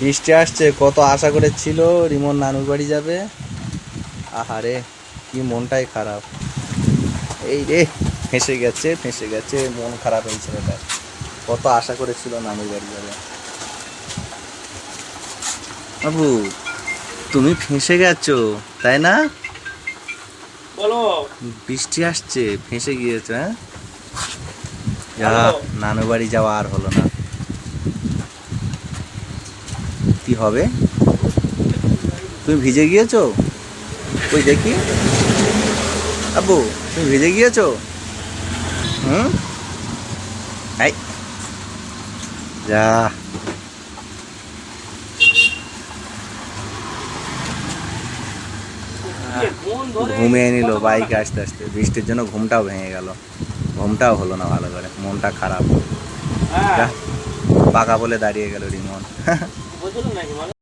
বৃষ্টি আসছে কত আশা করে ছিল রিমন নানুর বাড়ি যাবে। আহারে কি মনটাই খারাপ। এই রে ফেঁসে গেছে ফেঁসে গেছে মন খারাপ এই ছেলেটার কত আশা করেছিল নানুর বাড়ি যাবে। বাবু তুমি ফেঁসে গেছো তাই না? বলো। বৃষ্টি আসছে ফেঁসে গিয়েছে হ্যাঁ। নানু বাড়ি যাওয়া আর হলো না। কি হবে? তুমি ভিজে গিয়েছো? ওই দেখি। আব্বু, তুমি ভিজে গিয়েছো? হুম? এই। যা। ঘুমিয়ে নিল বাইক আসতে আসতে। বৃষ্টির জন্য ঘুমটাও ভেঙে গেল। ঘুমটাও হলো না ভালো করে। মনটা খারাপ। পাকা বলে দাঁড়িয়ে গেল রিমন। মানে